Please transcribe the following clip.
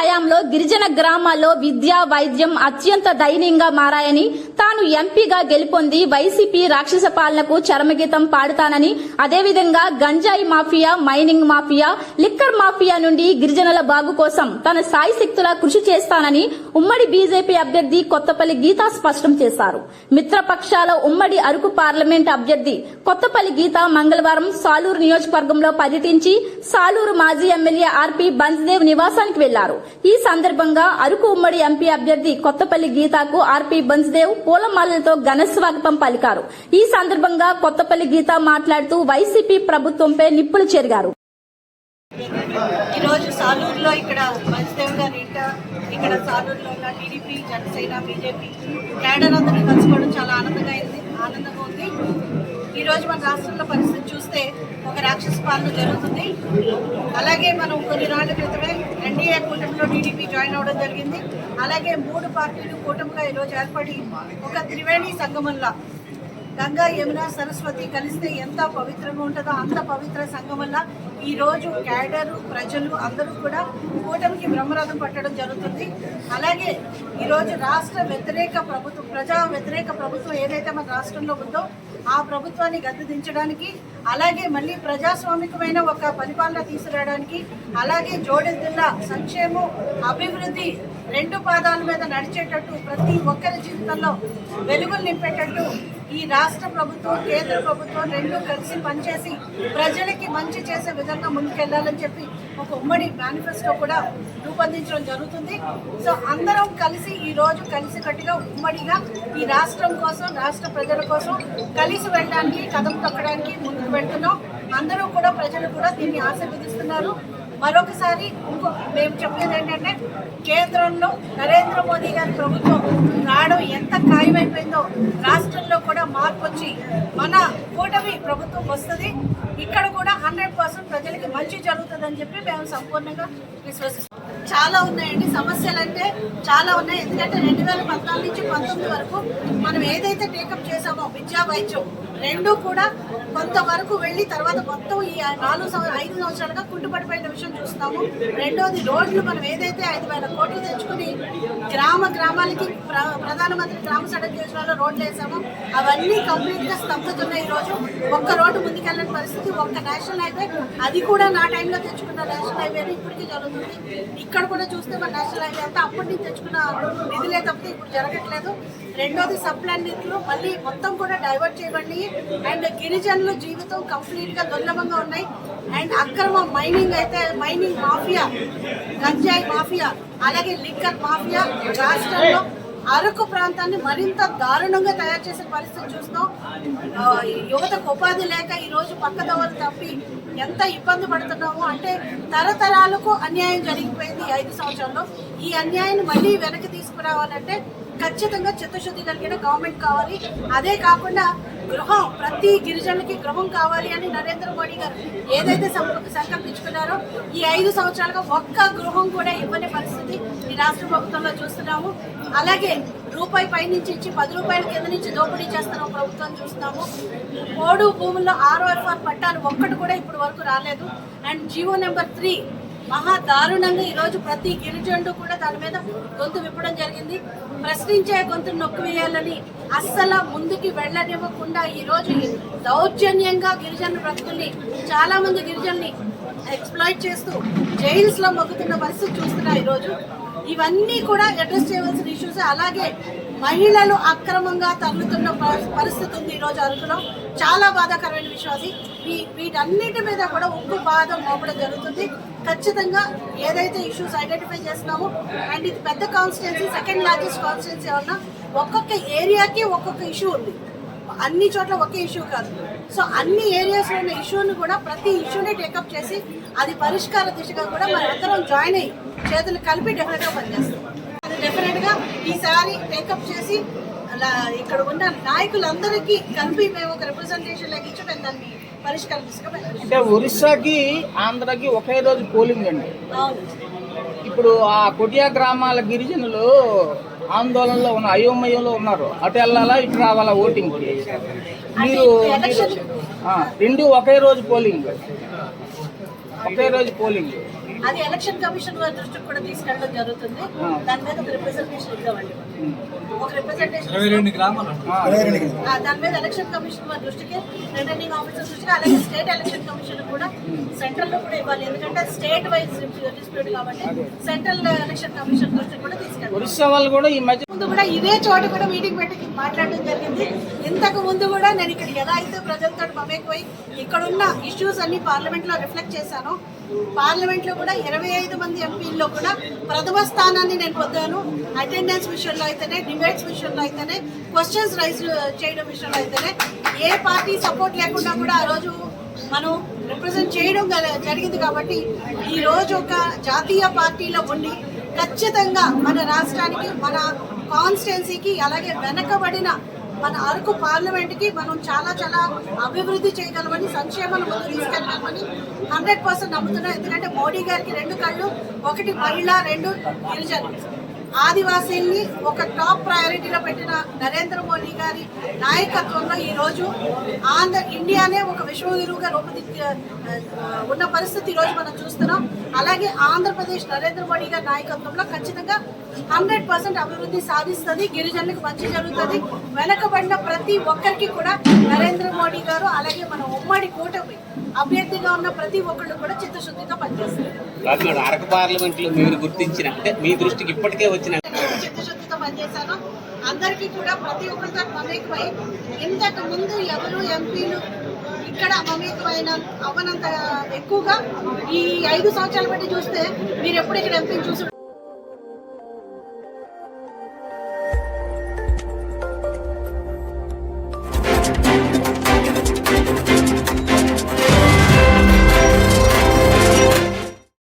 హయాంలో గిరిజన గ్రామాల్లో విద్య వైద్యం అత్యంత దయనీయంగా మారాయని తాను ఎంపీగా గెలుపొంది వైసీపీ రాక్షస పాలనకు చరమగీతం పాడుతానని అదేవిధంగా గంజాయి mafia mining mafia liquor mafia నుండి గిరిజనుల బాగు కోసం తన సాయశక్తులా కృషి చేస్తానని ఉమ్మడి బీజేపీ అభ్యర్థి కొత్తపల్లి గీత స్పష్టం చేశారు. మిత్రపక్షాల ఉమ్మడి అరకు పార్లమెంట్ అభ్యర్థి కొత్తపల్లి గీత మంగళవారం సాలూరు నియోజకవర్గంలో పర్యటించి సాలూరు మాజీ ఎమ్మెల్యే ఆర్పి బంజ్దేవ్ నివాసానికి వెళ్ళారు. ఈ సందర్భంగా అరకు ఉమ్మడి ఎంపీ అభ్యర్థి కొత్తపల్లి గీతాకు ఆర్పి బన్స్దేవ్ పూలమాలలతో ఘన స్వాగతం పలికారు. ఈ సందర్భంగా కొత్తపల్లి గీత మాట్లాడుతూ వైసీపీ ప్రభుత్వంపై నిప్పులు చెరిగారు. ఈరోజు సాలూరులో ఇక్కడ మంచిదేవ్ గారి ఇంట ఇక్కడ సాలూరులో ఉన్న టీడీపీ జనసేన బీజేపీ క్యాడర్ అందరినీ కలుసుకోవడం చాలా ఆనందంగా అయింది ఆనందంగా ఉంది. ఈరోజు మన రాష్ట్రంలో పరిస్థితి చూస్తే ఒక రాక్షస పాలన జరుగుతుంది. అలాగే మనం కొన్ని రోజుల క్రితమే ఎన్డీఏ కూటమిలో టీడీపీ జాయిన్ అవ్వడం జరిగింది. అలాగే మూడు పార్టీలు కూటమిగా ఈరోజు ఏర్పడి ఒక త్రివేణి సంగమంలా. గంగా యమున సరస్వతి కలిస్తే ఎంత పవిత్రంగా ఉంటుందో అంత పవిత్ర సంఘం వల్ల ఈరోజు క్యాడరు ప్రజలు అందరూ కూడా కూటమికి బ్రహ్మరథం పట్టడం జరుగుతుంది. అలాగే ఈరోజు రాష్ట్ర వ్యతిరేక ప్రభుత్వం ప్రజా వ్యతిరేక ప్రభుత్వం ఏదైతే మన రాష్ట్రంలో ఉందో ఆ ప్రభుత్వాన్ని గద్దె దించడానికి అలాగే మళ్ళీ ప్రజాస్వామికమైన ఒక పరిపాలన తీసుకురావడానికి అలాగే జోడెద్దుల సంక్షేమం అభివృద్ధి రెండు పాదాల మీద నడిచేటట్టు ప్రతి ఒక్కరి జీవితంలో వెలుగులు నింపేటట్టు ఈ రాష్ట్ర ప్రభుత్వం కేంద్ర ప్రభుత్వం రెండు కలిసి పనిచేసి ప్రజలకి మంచి చేసే విధంగా ముందుకెళ్ళాలని చెప్పి ఒక ఉమ్మడి మేనిఫెస్టో కూడా రూపొందించడం జరుగుతుంది. సో అందరం కలిసి ఈ రోజు కలిసికట్టుగా ఉమ్మడిగా ఈ రాష్ట్రం కోసం రాష్ట్ర ప్రజల కోసం కలిసి వెళ్ళడానికి కథం తొక్కడానికి ముందుకు వెళ్తున్నాం. అందరూ కూడా ప్రజలు కూడా దీన్ని ఆశీర్వదిస్తున్నారు. మరొకసారి ఇంకో మేము చెప్పేది ఏంటంటే కేంద్రంలో నరేంద్ర మోదీ గారి ప్రభుత్వం రావడం ఎంత ఖాయమైపోయిందో రాష్ట్రంలో వచ్చి మన కూటమి ప్రభుత్వం వస్తుంది. ఇక్కడ కూడా హండ్రెడ్ పర్సెంట్ ప్రజలకి మంచి జరుగుతుందని చెప్పి మేము సంపూర్ణంగా విశ్వసిస్తాం చాలా ఉన్నాయండి. సమస్యలు అంటే చాలా ఉన్నాయి. ఎందుకంటే రెండు వేల పద్నాలుగు నుంచి పంతొమ్మిది వరకు మనం ఏదైతే టేకప్ చేసామో విద్యా వైద్యం రెండు కూడా కొంతవరకు వెళ్ళి తర్వాత మొత్తం ఈ నాలుగు సంవత్సరాలు ఐదు సంవత్సరాలుగా కుంటుపడిపోయిన విషయం చూస్తాము. రెండోది రోడ్లు మనం ఏదైతే ఐదు వేల కోట్లు తెచ్చుకుని గ్రామ గ్రామాలకి ప్ర- ప్రధానమంత్రి గ్రామ సడక్ యోజనలో రోడ్లు వేసాము. అవన్నీ కంప్లీట్గా స్తంభతున్నాయి ఈ రోజు ఒక్క రోడ్డు ముందుకెళ్ళని పరిస్థితి ఒక్క నేషనల్ హైవే అది కూడా నా టైంలో తెచ్చుకున్న నేషనల్ హైవే ఇప్పటికీ జరుగుతుంది. ఇక్కడ కూడా చూస్తే మన నేషనల్ హైవే అంతా అప్పటి నుంచి తెచ్చుకున్న నిధులే తప్పితే ఇప్పుడు జరగట్లేదు. రెండోది సప్లాన్ నిధులు మళ్ళీ మొత్తం కూడా డైవర్ట్ చేయబడి అండ్ గిరిజనుల జీవితం కంప్లీట్గా దుర్లభంగా ఉన్నాయి. అండ్ అక్రమ మైనింగ్ అయితే మైనింగ్ మాఫియా గంజాయి మాఫియా అలాగే లిక్కర్ మాఫియా రాష్ట్రంలో అరకు ప్రాంతాన్ని మరింత దారుణంగా తయారు చేసే పరిస్థితి చూస్తాం యువతకు ఉపాధి లేక ఈ రోజు పక్కదోవలు తప్పి ఎంత ఇబ్బంది పడుతున్నామో అంటే తరతరాలకు అన్యాయం జరిగిపోయింది ఐదు సంవత్సరాల్లో. ఈ అన్యాయాన్ని మళ్ళీ వెనక్కి తీసుకురావాలంటే ఖచ్చితంగా చిత్తశుద్ధి కలిగిన గవర్నమెంట్ కావాలి. అదే కాకుండా గృహం ప్రతి గిరిజనులకి గృహం కావాలి అని నరేంద్ర మోడీ గారు ఏదైతే సంకల్పించుకున్నారో ఈ ఐదు సంవత్సరాలుగా ఒక్క గృహం కూడా ఇవ్వని పరిస్థితి ఈ రాష్ట్ర ప్రభుత్వంలో చూస్తున్నాము. అలాగే రూపాయి పై నుంచి ఇచ్చి పది రూపాయల కింద నుంచి దోపిడీ చేస్తున్న ప్రభుత్వం చూస్తున్నాము. పోడు భూముల్లో ఆర్ఓఎఫ్ఆర్ పట్టాలు ఒక్కటి కూడా ఇప్పటి వరకు రాలేదు. అండ్ జియో నెంబర్ త్రీ మహా దారుణంగా ఈరోజు ప్రతి గిరిజనుడు కూడా దాని మీద గొంతు విప్పడం జరిగింది. ప్రశ్నించే గొంతు నొక్కి వేయాలని అస్సలు ముందుకి వెళ్ళనివ్వకుండా ఈ రోజు దౌర్జన్యంగా గిరిజన బ్రతుకుల్ని చాలా మంది గిరిజనుల్ని ఎక్స్ప్లాయిట్ చేస్తూ జైల్స్లో మొగ్గుతున్న పరిస్థితి చూస్తున్నా ఈరోజు ఇవన్నీ కూడా అడ్రస్ చేయవలసిన ఇష్యూస్ అలాగే మహిళలు అక్రమంగా తరలుతున్న పరిస్థితి ఉంది ఈ రోజు అరకులో చాలా బాధాకరమైన విషయం అది. వీ- వీటన్నిటి మీద కూడా ఉప్పు బాధ మోపడం జరుగుతుంది. ఖచ్చితంగా ఏదైతే ఇష్యూస్ ఐడెంటిఫై చేస్తున్నామో అండ్ ఇది పెద్ద కాన్స్టిట్యున్సీ సెకండ్ లార్జెస్ట్ కాన్స్టిట్యున్సీ ఏమన్నా ఒక్కొక్క ఏరియాకి ఒక్కొక్క ఇష్యూ ఉంది. అన్ని చోట్ల ఒకే ఇష్యూ కాదు. సో అన్ని ఏరియాస్లో ఉన్న ఇష్యూని కూడా ప్రతి ఇష్యూని టేకప్ చేసి అది పరిష్కార దిశగా కూడా మనందరం అందరం జాయిన్ అయ్యి చేతులు కలిపి డెఫినెట్గా పనిచేస్తాం అది డెఫినెట్గా ఈసారి టేకప్ చేసి అలా ఇక్కడ ఉన్న నాయకులందరికీ కలిపి మేము ఒక రిప్రజెంటేషన్ లాగా ఇచ్చి మేము దాన్ని పరిష్కార అంటే ఒరిస్సాకి ఆంధ్రాకి ఒకే రోజు పోలింగ్ అండి. అవును. ఇప్పుడు ఆ కొటియా గ్రామాల గిరిజనులు ఆందోళనలో ఉన్న అయోమయంలో ఉన్నారు. అటు వెళ్ళాలా ఇటు రావాలా ఓటింగ్ మీరు రెండు ఒకే రోజు పోలింగ్ ఒకే రోజు పోలింగ్ అది ఎలక్షన్ కమిషన్ వారి దృష్టికి కూడా తీసుకెళ్ళడం జరుగుతుంది. దాని మీద ఒక రిప్రజెంటేషన్ ఇద్దామండి. ఒక రిప్రజెంటేషన్ ఆ, దాని మీద ఎలక్షన్ కమిషన్ వారి దృష్టికి రిటర్నింగ్ ఆఫీసర్ దృష్టికి అలాగే స్టేట్ ఎలక్షన్ కమిషన్ కూడా సెంట్రల్లో కూడా ఇవ్వాలి. ఎందుకంటే స్టేట్ వైజ్ డిస్ప్యూట్ కాబట్టి సెంట్రల్ ఎలక్షన్ కమిషన్ దృష్టికి కూడా తీసుకెళ్ళాలి. ఒరిస్సా వాళ్ళు కూడా ఈ మధ్య ముందు కూడా ఇదే చోట కూడా మీటింగ్ పెట్టి మాట్లాడడం జరిగింది. ఇంతకు ముందు కూడా నేను ఇక్కడ ఎలా అయితే ప్రజలతో మమేకపోయి ఇక్కడ ఉన్న ఇష్యూస్ అన్ని పార్లమెంట్లో రిఫ్లెక్ట్ చేశాను పార్లమెంట్లో కూడా ఇరవై ఐదు మంది ఎంపీల్లో కూడా ప్రథమ స్థానాన్ని నేను పొందాను. అటెండెన్స్ విషయంలో అయితేనే డిబేట్స్ విషయంలో అయితేనే క్వశ్చన్స్ రైజ్ చేయడం విషయంలో అయితేనే ఏ పార్టీ సపోర్ట్ లేకుండా కూడా ఆ రోజు మనం రిప్రజెంట్ చేయడం జరిగింది కాబట్టి ఈ రోజు ఒక జాతీయ పార్టీలో ఉండి ఖచ్చితంగా మన రాష్ట్రానికి మన కాన్స్టిట్యున్సీకి అలాగే వెనకబడిన మన అరకు పార్లమెంట్కి మనం చాలా చాలా అభివృద్ధి చేయగలమని సంక్షేమాలు ముందు తీసుకెళ్ళగలమని హండ్రెడ్ పర్సెంట్ నమ్ముతున్నాం. ఎందుకంటే మోడీ గారికి రెండు కళ్ళు ఒకటి మహిళ రెండు గిరిజనులు ఆదివాసీల్ని ఒక టాప్ ప్రయారిటీలో పెట్టిన నరేంద్ర మోడీ గారి నాయకత్వంలో ఈరోజు ఆంధ్ర ఇండియానే ఒక విశ్వగురువుగా రూపుదిద్ది ఉన్న పరిస్థితి ఈరోజు రోజు మనం చూస్తున్నాం. అలాగే ఆంధ్రప్రదేశ్ నరేంద్ర మోడీ గారి నాయకత్వంలో ఖచ్చితంగా హండ్రెడ్ పర్సెంట్ అభివృద్ధి సాధిస్తుంది గిరిజనులకు మంచి జరుగుతుంది. వెనకబడిన ప్రతి ఒక్కరికి కూడా నరేంద్ర మోడీ గారు అలాగే మన ఉమ్మడి కూటమి అభ్యర్థిగా ఉన్న ప్రతి ఒక్కళ్ళు కూడా చిత్తశుద్ధిగా పనిచేస్తారు అరకు పార్లమెంట్లో మీరు గుర్తించిన అంటే మీ దృష్టికి ఇప్పటికే వచ్చిన చిత్తశుద్ధితో పనిచేశాను. అందరికీ కూడా ప్రతి ఒక్కరితో మమేకమై ఇంతకు ముందు ఎవరు ఎంపీలు ఇక్కడ మమేకమైన అవనంత ఎక్కువగా ఈ ఐదు సంవత్సరాలు బట్టి చూస్తే మీరు ఎప్పుడు ఇక్కడ ఎంపీని చూసి